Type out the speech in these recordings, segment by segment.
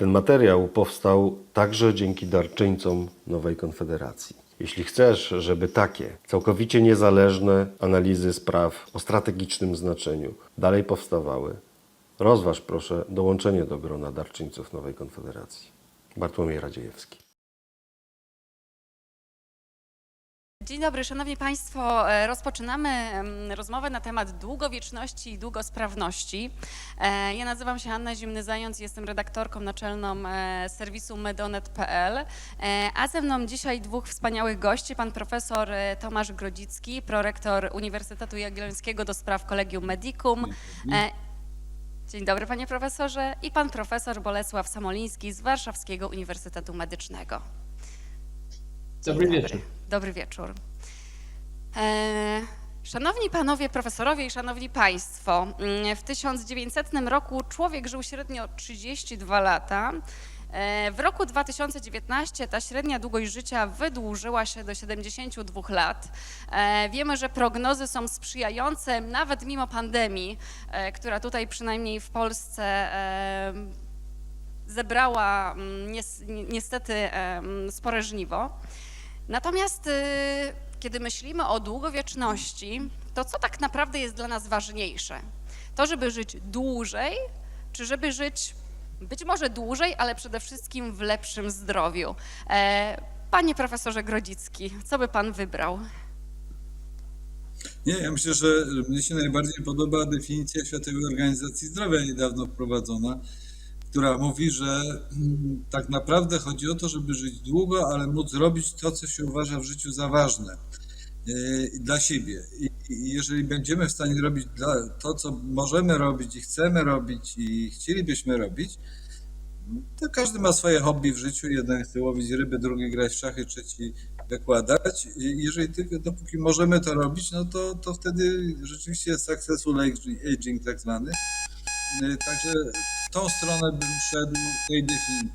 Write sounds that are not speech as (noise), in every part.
Ten materiał powstał także dzięki darczyńcom Nowej Konfederacji. Jeśli chcesz, żeby takie całkowicie niezależne analizy spraw o strategicznym znaczeniu dalej powstawały, rozważ proszę dołączenie do grona darczyńców Nowej Konfederacji. Bartłomiej Radziejewski. Dzień dobry, Szanowni Państwo. E, Rozpoczynamy rozmowę na temat długowieczności i długosprawności. E, Ja nazywam się Anna Zimny-Zając, jestem redaktorką naczelną e, serwisu medonet.pl, a ze mną dzisiaj dwóch wspaniałych gości, pan profesor Tomasz Grodzicki, prorektor Uniwersytetu Jagiellońskiego do spraw Collegium Medicum. Dzień dobry, panie profesorze. I pan profesor Bolesław Samoliński z Warszawskiego Uniwersytetu Medycznego. Dzień Dobry wieczór. Dobry wieczór. E, Szanowni panowie profesorowie i szanowni państwo, mm, w 1900 roku człowiek żył średnio 32 lata. E, W roku 2019 ta średnia długość życia wydłużyła się do 72 lat. E, Wiemy, że prognozy są sprzyjające, nawet mimo pandemii, która tutaj przynajmniej w Polsce zebrała mm, nies- ni- niestety spore żniwo. Natomiast y, kiedy myślimy o długowieczności, to co tak naprawdę jest dla nas ważniejsze? To, żeby żyć dłużej, czy żeby żyć być może dłużej, ale przede wszystkim w lepszym zdrowiu? E, Panie profesorze Grodzicki, co by pan wybrał? Nie, ja myślę, że mnie się najbardziej podoba definicja Światowej Organizacji Zdrowia niedawno wprowadzona, która mówi, że mm, tak naprawdę chodzi o to, żeby żyć długo, ale móc robić to, co się uważa w życiu za ważne yy, dla siebie. I jeżeli będziemy w stanie robić to, co możemy robić i chcemy robić i chcielibyśmy robić, to każdy ma swoje hobby w życiu. Jeden chce łowić ryby, drugi grać w szachy, trzeci wykładać. I jeżeli tylko dopóki możemy to robić, no to, to wtedy rzeczywiście jest successful aging, tak zwany. Y, Także w tą stronę bym szedł tej definicji.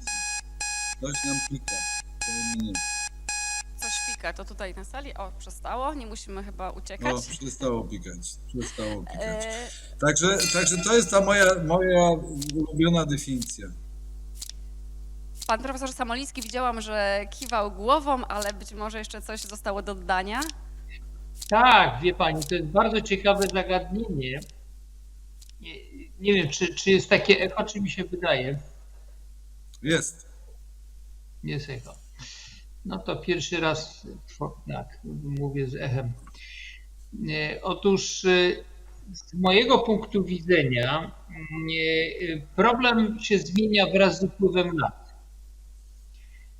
Coś nam pika. to nie. Coś pika, to tutaj na sali. O, przestało, nie musimy chyba uciekać. O, przestało pikać. Przestało pikać. E, Także, także to jest ta moja, moja ulubiona definicja. Pan profesor Samoliński widziałam, że kiwał głową, ale być może jeszcze coś zostało do dodania. Tak, wie pani, to jest bardzo ciekawe zagadnienie. Nie, nie wiem, czy, czy jest takie echo, czy mi się wydaje. Jest. Jest echo. No to pierwszy raz tak, mówię z echem. Nie, Otóż y, z mojego punktu widzenia nie, problem się zmienia wraz z upływem lat.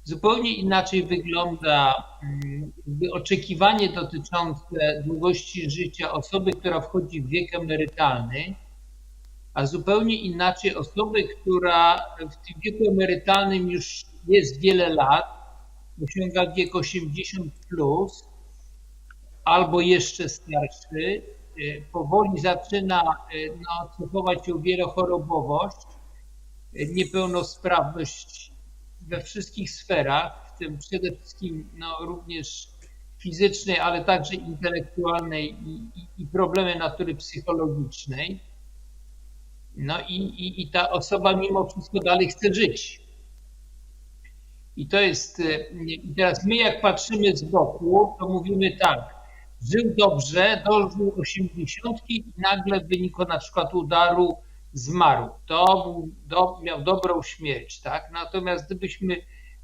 Zupełnie inaczej wygląda mm, oczekiwanie dotyczące długości życia osoby, która wchodzi w wiek emerytalny, a zupełnie inaczej osoby, która w tym wieku emerytalnym już jest wiele lat, osiąga wiek 80 plus, albo jeszcze starszy, y, powoli zaczyna y, no, cechować się wielochorobowość, y, niepełnosprawność we wszystkich sferach, w tym przede wszystkim no, również fizycznej, ale także intelektualnej i, i, i problemy natury psychologicznej. No i, i, i ta osoba mimo wszystko dalej chce żyć. I to jest, i teraz my jak patrzymy z boku, to mówimy tak, żył dobrze, dożył 80 i nagle w wyniku na przykład udaru zmarł. To był, do, miał dobrą śmierć, tak? Natomiast gdybyśmy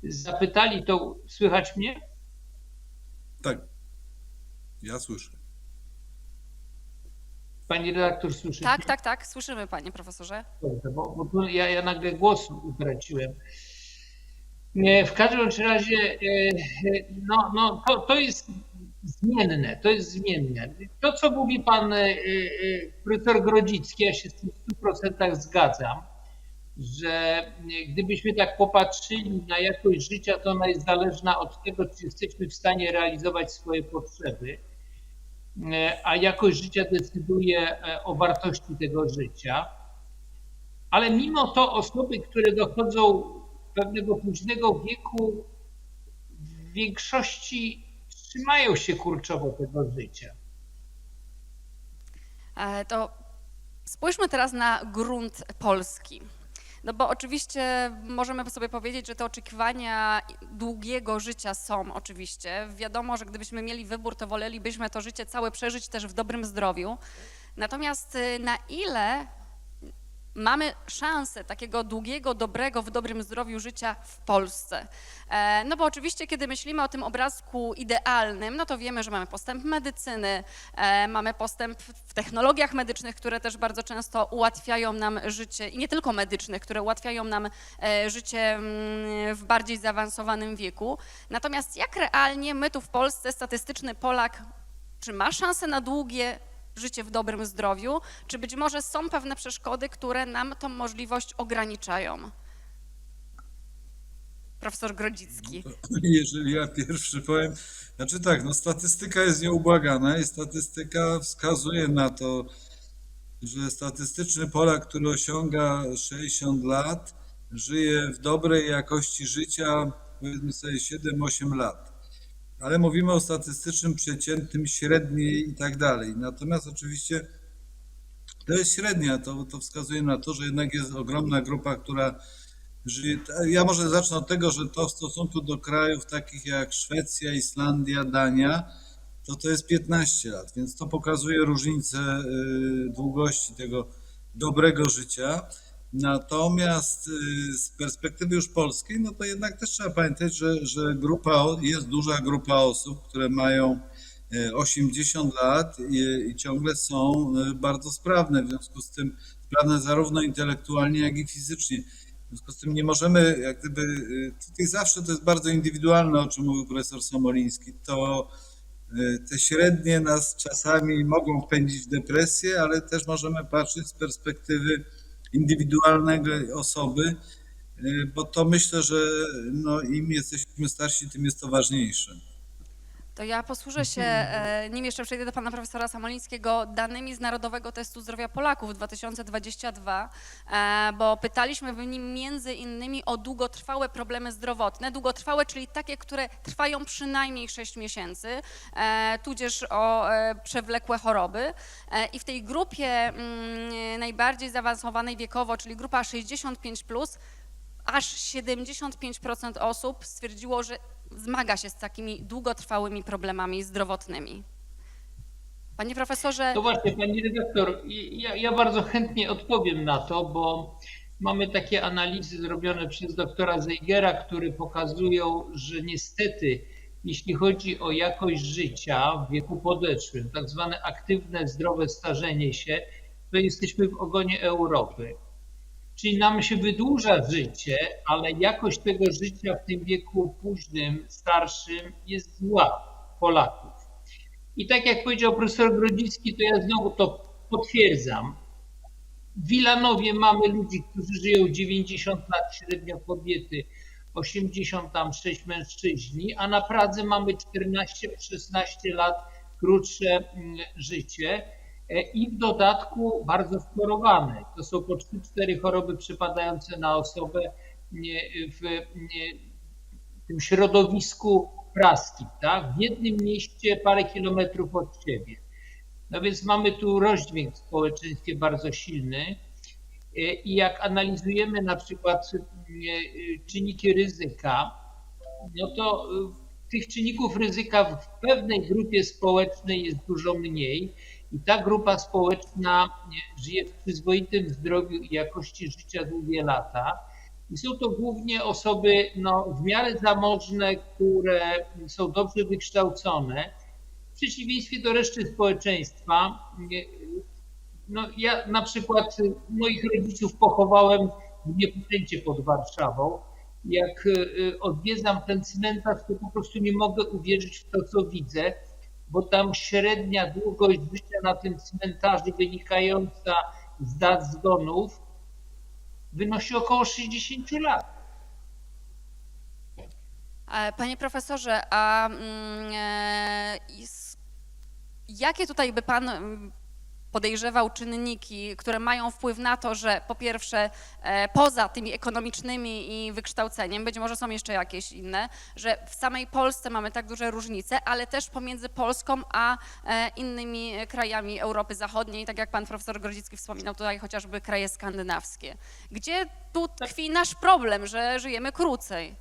zapytali, to słychać mnie? Tak. Ja słyszę. Pani redaktor słyszy? Tak, tak, tak, słyszymy, panie profesorze. Dobrze, bo, bo tu ja, ja nagle głos utraciłem. W każdym razie, e, e, no, no, to, to jest zmienne, to jest zmienne. To, co mówi pan e, profesor Grodzicki, ja się z tym w 100% zgadzam, że gdybyśmy tak popatrzyli na jakość życia, to ona jest zależna od tego, czy jesteśmy w stanie realizować swoje potrzeby, a jakość życia decyduje e, o wartości tego życia. Ale mimo to osoby, które dochodzą pewnego późnego wieku, w większości trzymają się kurczowo tego życia. E, To spójrzmy teraz na grunt polski. No bo oczywiście możemy sobie powiedzieć, że te oczekiwania długiego życia są oczywiście. Wiadomo, że gdybyśmy mieli wybór, to wolelibyśmy to życie całe przeżyć też w dobrym zdrowiu. Natomiast y, na ile mamy szansę takiego długiego, dobrego, w dobrym zdrowiu życia w Polsce. E, No bo oczywiście, kiedy myślimy o tym obrazku idealnym, no to wiemy, że mamy postęp medycyny, e, mamy postęp w technologiach medycznych, które też bardzo często ułatwiają nam życie, i nie tylko medycznych, które ułatwiają nam e, życie mm, w bardziej zaawansowanym wieku. Natomiast jak realnie my tu w Polsce, statystyczny Polak, czy ma szansę na długie życie w dobrym zdrowiu, czy być może są pewne przeszkody, które nam tą możliwość ograniczają? Profesor Grodzicki. (clears throat) Jeżeli ja pierwszy powiem, znaczy tak, no statystyka jest nieubłagana i statystyka wskazuje na to, że statystyczny Polak, który osiąga 60 lat, żyje w dobrej jakości życia, powiedzmy sobie 7-8 lat. Ale mówimy o statystycznym, przeciętnym, średniej i tak dalej. Natomiast oczywiście to jest średnia, to, to wskazuje na to, że jednak jest ogromna grupa, która żyje. Ja może zacznę od tego, że to w stosunku do krajów takich jak Szwecja, Islandia, Dania, to to jest 15 lat, więc to pokazuje różnicę y, długości tego dobrego życia. Natomiast y, z perspektywy już polskiej, no to jednak też trzeba pamiętać, że, że grupa, jest duża grupa osób, które mają y, 80 lat i, i ciągle są y, bardzo sprawne, w związku z tym sprawne zarówno intelektualnie, jak i fizycznie. W związku z tym nie możemy, jak gdyby, y, tutaj zawsze to jest bardzo indywidualne, o czym mówił profesor Somoliński, to y, te średnie nas czasami mogą wpędzić w depresję, ale też możemy patrzeć z perspektywy indywidualnej osoby, y, bo to myślę, że no, im jesteśmy starsi, tym jest to ważniejsze. To ja posłużę się, e, nim jeszcze przejdę do pana profesora Samolińskiego, danymi z Narodowego Testu Zdrowia Polaków 2022, e, bo pytaliśmy w nim między innymi o długotrwałe problemy zdrowotne. Długotrwałe, czyli takie, które trwają przynajmniej 6 miesięcy, e, tudzież o przewlekłe choroby. I w tej grupie mm, najbardziej zaawansowanej wiekowo, czyli grupa 65+, plus, aż 75% osób stwierdziło, że zmaga się z takimi długotrwałymi problemami zdrowotnymi. Panie profesorze, To właśnie, pani redaktor, ja, ja bardzo chętnie odpowiem na to, bo mamy takie analizy zrobione przez doktora Zeigera, które pokazują, że niestety, jeśli chodzi o jakość życia w wieku podeszłym, tak zwane aktywne, zdrowe starzenie się, to jesteśmy w ogonie Europy. Czyli nam się wydłuża życie, ale jakość tego życia w tym wieku późnym, starszym jest zła Polaków. I tak jak powiedział profesor Grodzicki, to ja znowu to potwierdzam. W Wilanowie mamy ludzi, którzy żyją 90 lat, średnio kobiety, 86 mężczyźni, a na Pradze mamy 14-16 lat krótsze mm, życie i w dodatku bardzo schorowane. To są po 3-4 choroby przypadające na osobę w tym środowisku praskim, tak? w jednym mieście parę kilometrów od siebie. No więc mamy tu rozdźwięk w społeczeństwie bardzo silny E, i jak analizujemy na przykład e, czynniki ryzyka, no to e, tych czynników ryzyka w pewnej grupie społecznej jest dużo mniej i ta grupa społeczna e, żyje w przyzwoitym zdrowiu i jakości życia długie lata. I są to głównie osoby no, w miarę zamożne, które są dobrze wykształcone. W przeciwieństwie do reszty społeczeństwa, nie- no, ja na przykład moich rodziców pochowałem w Niepoczęcie pod Warszawą. Jak y, odwiedzam ten cmentarz, to po prostu nie mogę uwierzyć w to, co widzę, bo tam średnia długość życia na tym cmentarzu wynikająca z dat zgonów wynosi około 60 lat. e, panie profesorze, a mm, e, jakie tutaj by pan mm, podejrzewał czynniki, które mają wpływ na to, że po pierwsze e, poza tymi ekonomicznymi i wykształceniem, być może są jeszcze jakieś inne, że w samej Polsce mamy tak duże różnice, ale też pomiędzy Polską a e, innymi krajami Europy Zachodniej, tak jak pan profesor Grodzicki wspominał tutaj chociażby kraje skandynawskie. Gdzie tu tkwi nasz problem, że żyjemy krócej?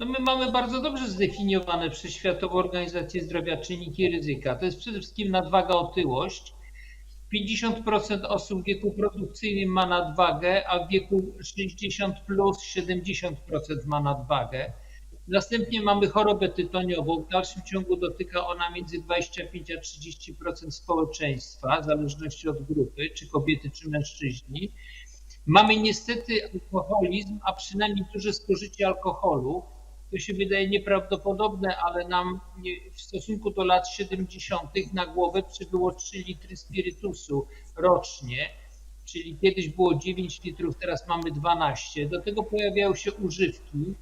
No my mamy bardzo dobrze zdefiniowane przez Światową Organizację Zdrowia czynniki ryzyka. To jest przede wszystkim nadwaga, otyłość. 50% osób w wieku produkcyjnym ma nadwagę, a w wieku 60 plus 70% ma nadwagę. Następnie mamy chorobę tytoniową. W dalszym ciągu dotyka ona między 25 a 30% społeczeństwa, w zależności od grupy, czy kobiety, czy mężczyźni. Mamy niestety alkoholizm, a przynajmniej duże spożycie alkoholu. To się wydaje nieprawdopodobne, ale nam w stosunku do lat 70. na głowę przybyło 3 litry spirytusu rocznie, czyli kiedyś było 9 litrów, teraz mamy 12. Do tego pojawiają się używki.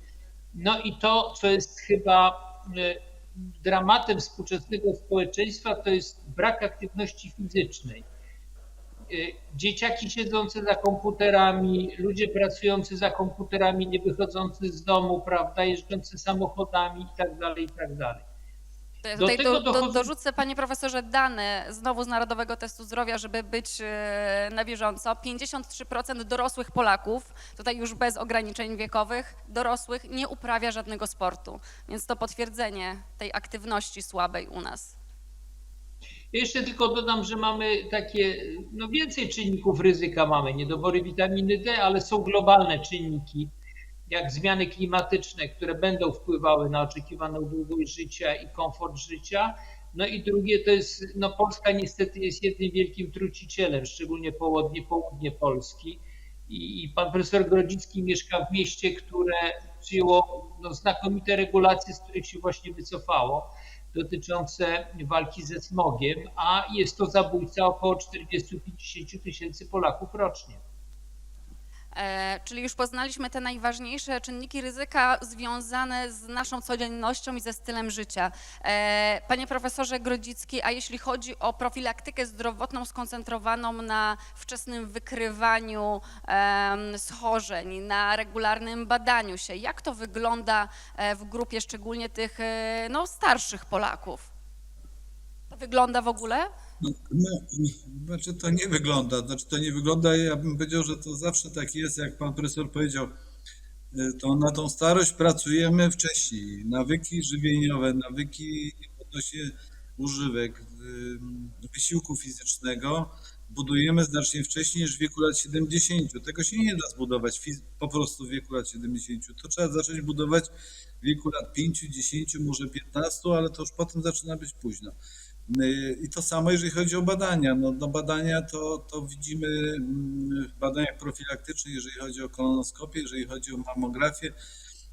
No i to, co jest chyba e, dramatem współczesnego społeczeństwa, to jest brak aktywności fizycznej. Y, dzieciaki siedzące za komputerami, ludzie pracujący za komputerami, nie wychodzący z domu, prawda, jeżdżący samochodami i tak dalej, i tak Do tutaj do, do, dochodzą- dorzucę, panie profesorze, dane znowu z Narodowego Testu Zdrowia, żeby być e, na bieżąco. 53% dorosłych Polaków, tutaj już bez ograniczeń wiekowych, dorosłych nie uprawia żadnego sportu. Więc to potwierdzenie tej aktywności słabej u nas. Jeszcze tylko dodam, że mamy takie, no więcej czynników ryzyka mamy, niedobory witaminy D, ale są globalne czynniki, jak zmiany klimatyczne, które będą wpływały na oczekiwaną długość życia i komfort życia. No i drugie to jest, no Polska niestety jest jednym wielkim trucicielem, szczególnie południe, południe Polski. I, I pan profesor Grodzicki mieszka w mieście, które przyjęło no, znakomite regulacje, z których się właśnie wycofało dotyczące walki ze smogiem, a jest to zabójca około 40-50 tysięcy Polaków rocznie. E, czyli już poznaliśmy te najważniejsze czynniki ryzyka związane z naszą codziennością i ze stylem życia. E, panie profesorze Grodzicki, a jeśli chodzi o profilaktykę zdrowotną skoncentrowaną na wczesnym wykrywaniu schorzeń, na regularnym badaniu się, jak to wygląda e, w grupie szczególnie tych no, starszych Polaków? To wygląda w ogóle? No, no, znaczy to nie wygląda, znaczy to nie wygląda, ja bym powiedział, że to zawsze tak jest, jak pan profesor powiedział, y, to na tą starość pracujemy wcześniej. Nawyki żywieniowe, nawyki odnośnie używek, y, wysiłku fizycznego budujemy znacznie wcześniej niż w wieku lat 70. Tego się nie da zbudować po prostu w wieku lat 70. To trzeba zacząć budować w wieku lat 5, 10, może 15, ale to już potem zaczyna być późno. Y, I to samo, jeżeli chodzi o badania. No, no badania to, to widzimy mm, w badaniach profilaktycznych, jeżeli chodzi o kolonoskopię, jeżeli chodzi o mammografię,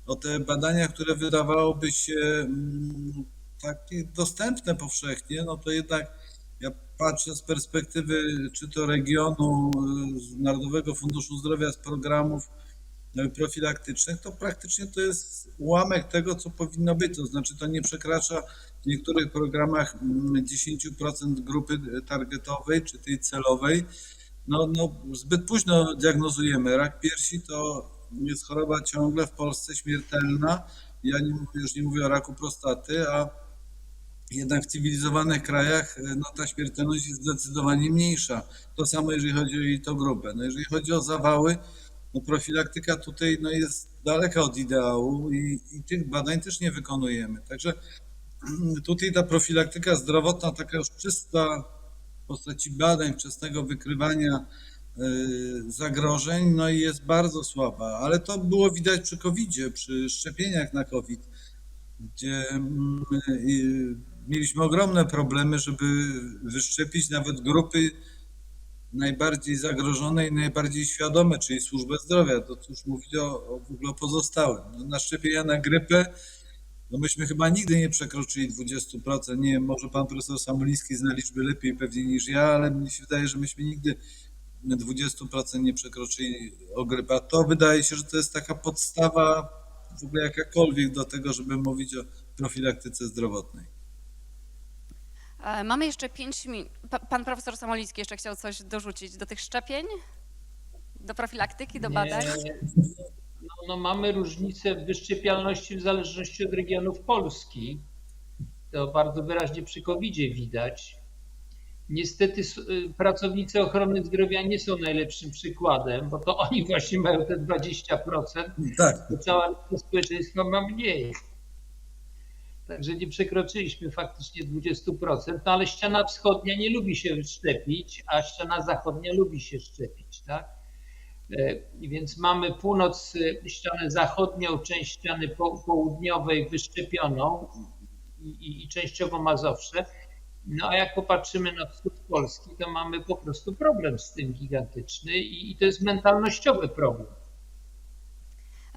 o te badania, które wydawałoby się mm, takie dostępne powszechnie, no to jednak ja patrzę z perspektywy czy to regionu, y, z Narodowego Funduszu Zdrowia, z programów y, profilaktycznych, to praktycznie to jest ułamek tego, co powinno być. To znaczy, to nie przekracza w niektórych programach mm, 10% grupy targetowej czy tej celowej. No, no, zbyt późno diagnozujemy. Rak piersi to jest choroba ciągle w Polsce śmiertelna. Ja nie już nie mówię o raku prostaty, a jednak w cywilizowanych krajach no, ta śmiertelność jest zdecydowanie mniejsza. To samo, jeżeli chodzi o jej to grupę. No, jeżeli chodzi o zawały, no, profilaktyka tutaj no, jest daleka od ideału i, i tych badań też nie wykonujemy. Także tutaj ta profilaktyka zdrowotna, taka już czysta w postaci badań, wczesnego wykrywania y, zagrożeń, no i jest bardzo słaba. Ale to było widać przy COVID-zie, przy szczepieniach na COVID, gdzie mm, y, mieliśmy ogromne problemy, żeby wyszczepić nawet grupy najbardziej zagrożone i najbardziej świadome, czyli służbę zdrowia. To cóż mówić o, o w ogóle pozostałym. No, na szczepienia na grypę no myśmy chyba nigdy nie przekroczyli 20%. Nie wiem, może pan profesor Samuliński zna liczby lepiej pewnie niż ja, ale mi się wydaje, że myśmy nigdy 20% nie przekroczyli o grypę. A to wydaje się, że to jest taka podstawa w ogóle jakakolwiek do tego, żeby mówić o profilaktyce zdrowotnej. E, Mamy jeszcze pięć minut. Pan profesor Samolicki jeszcze chciał coś dorzucić do tych szczepień? Do profilaktyki, do badań? Nie, (laughs) no, no mamy różnicę w wyszczepialności w zależności od regionów Polski. To bardzo wyraźnie przy covid widać. Niestety y, pracownicy ochrony zdrowia nie są najlepszym przykładem, bo to oni właśnie mają te 20%, Tak, to cała reszta społeczeństwa ma mniej. Także nie przekroczyliśmy faktycznie 20%, no ale ściana wschodnia nie lubi się szczepić, a ściana zachodnia lubi się szczepić, tak? E, Więc mamy północ, e, ścianę zachodnią, część ściany po- południowej wyszczepioną i, i, i częściowo Mazowsze. No a jak popatrzymy na wschód Polski, to mamy po prostu problem z tym gigantyczny i, i to jest mentalnościowy problem.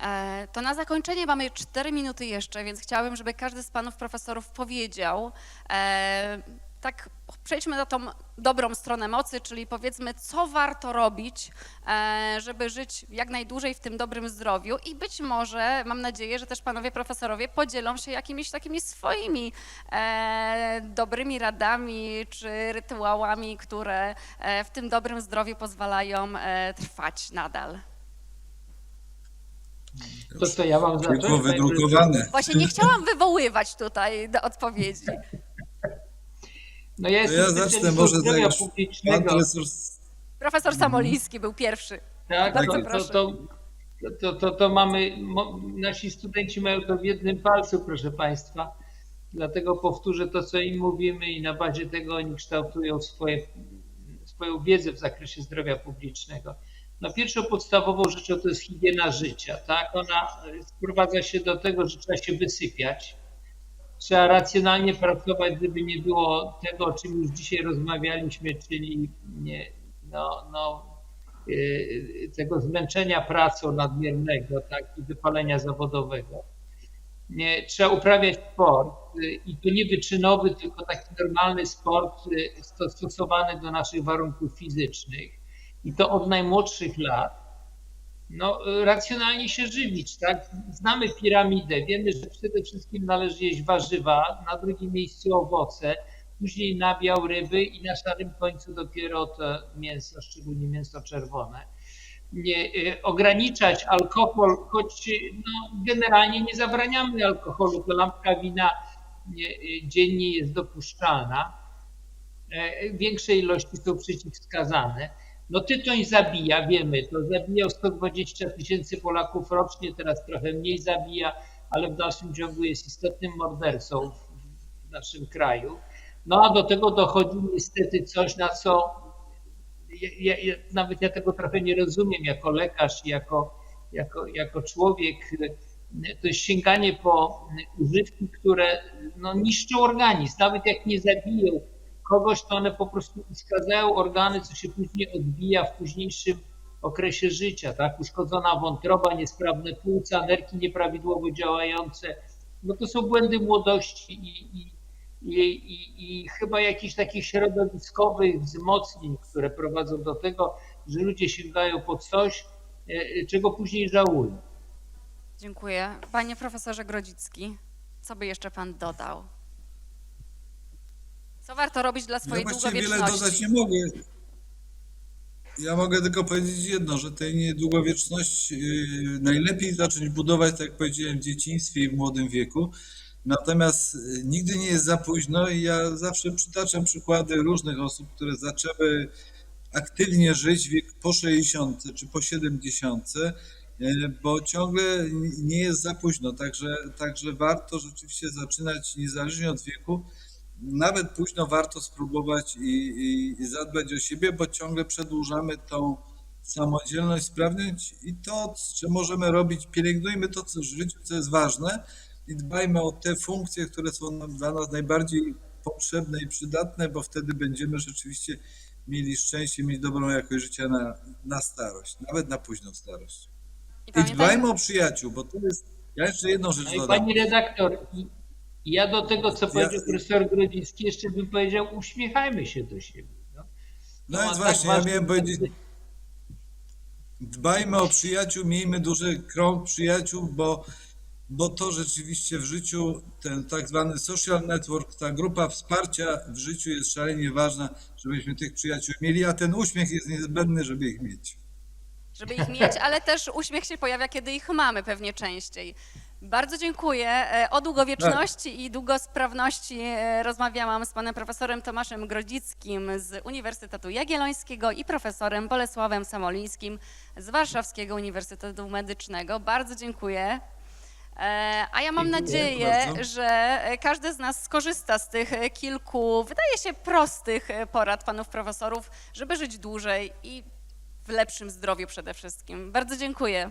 E, To na zakończenie mamy 4 minuty jeszcze, więc chciałabym, żeby każdy z panów profesorów powiedział, e, tak przejdźmy na tą dobrą stronę mocy, czyli powiedzmy, co warto robić, e, żeby żyć jak najdłużej w tym dobrym zdrowiu i być może, mam nadzieję, że też panowie profesorowie podzielą się jakimiś takimi swoimi e, dobrymi radami czy rytuałami, które e, w tym dobrym zdrowiu pozwalają trwać nadal. To co ja mam zacząć? wydrukowane. Właśnie nie chciałam wywoływać tutaj do odpowiedzi. No ja jestem ja zacznę może zdrowia tak już pan publicznego. profesor Profesor Samoliński był pierwszy. Tak, Bardzo to, proszę. to, to, to, to, to mamy, mo, nasi studenci mają to w jednym palcu, proszę Państwa. Dlatego powtórzę to, co im mówimy i na bazie tego oni kształtują swoje, swoją wiedzę w zakresie zdrowia publicznego. No pierwszą podstawową rzeczą to jest higiena życia, tak? Ona sprowadza się do tego, że trzeba się wysypiać. Trzeba racjonalnie pracować, gdyby nie było tego, o czym już dzisiaj rozmawialiśmy, czyli nie, no, no, y, tego zmęczenia pracą nadmiernego tak, i wypalenia zawodowego. Nie, trzeba uprawiać sport y, i to nie wyczynowy, tylko taki normalny sport y, sto- stosowany do naszych warunków fizycznych i to od najmłodszych lat. No, racjonalnie się żywić, tak? Znamy piramidę, wiemy, że przede wszystkim należy jeść warzywa, na drugim miejscu owoce, później nabiał ryby i na szarym końcu dopiero to mięso, szczególnie mięso czerwone. Nie, y, ograniczać alkohol, choć no, generalnie nie zabraniamy alkoholu, to lampka wina nie, y, dziennie jest dopuszczalna. E, Większe ilości są przeciwwskazane. No tytoń zabija, wiemy, to zabijał 120 tysięcy Polaków rocznie, teraz trochę mniej zabija, ale w dalszym ciągu jest istotnym mordercą w- naszym kraju. No a do tego dochodzi niestety coś, na co ja, ja, nawet ja tego trochę nie rozumiem jako lekarz, jako, jako, jako człowiek. To jest sięganie po używki, które no, niszczą organizm. Nawet jak nie zabiją kogoś, to one po prostu uszkadzają organy, co się później odbija w późniejszym okresie życia. Tak? Uszkodzona wątroba, niesprawne płuca, nerki nieprawidłowo działające. No to są błędy młodości i, i i, i, chyba jakichś takich środowiskowych wzmocnień, które prowadzą do tego, że ludzie sięgają po coś, e, czego później żałują. Dziękuję. Panie profesorze Grodzicki, co by jeszcze pan dodał? Co warto robić dla Ja swojej właściwie wiele dodać długowieczności? nie mogę. Ja mogę tylko powiedzieć jedno, że tej niedługowieczność yy, najlepiej zacząć budować, tak jak powiedziałem, w dzieciństwie i w młodym wieku. Natomiast yy, nigdy nie jest za późno i ja zawsze przytaczam przykłady różnych osób, które zaczęły aktywnie żyć wiek po 60 czy po 70, yy, bo ciągle nie jest za późno. Także, także warto rzeczywiście zaczynać niezależnie od wieku nawet późno warto spróbować i, i, i zadbać o siebie, bo ciągle przedłużamy tą samodzielność, sprawność i to, co możemy robić, pielęgnujmy to, co w życiu, co jest ważne i dbajmy o te funkcje, które są nam dla nas najbardziej potrzebne i przydatne, bo wtedy będziemy rzeczywiście mieli szczęście, mieć dobrą jakość życia na, na starość, nawet na późną starość. I I dbajmy o przyjaciół, bo to jest, ja jeszcze jedną rzecz No dodam. pani redaktor, ja do tego, co Ja- powiedział profesor Grodzicki, jeszcze bym powiedział, uśmiechajmy się do siebie. No, No To więc tak właśnie, ja ważny miałem powiedzieć. Dbajmy o przyjaciół, miejmy duży krąg przyjaciół, bo bo to rzeczywiście w życiu ten tak zwany social network, ta grupa wsparcia w życiu jest szalenie ważna, żebyśmy tych przyjaciół mieli, a ten uśmiech jest niezbędny, żeby ich mieć. żeby ich mieć, ale też uśmiech się pojawia, kiedy ich mamy pewnie częściej. Bardzo dziękuję. E, O długowieczności i długosprawności e, rozmawiałam z panem profesorem Tomaszem Grodzickim z Uniwersytetu Jagiellońskiego i profesorem Bolesławem Samolińskim z Warszawskiego Uniwersytetu Medycznego. Bardzo dziękuję. E, A ja mam Dziękuję nadzieję, bardzo. że każdy z nas skorzysta z tych kilku, wydaje się, prostych porad panów profesorów, żeby żyć dłużej i w lepszym zdrowiu przede wszystkim. Bardzo dziękuję.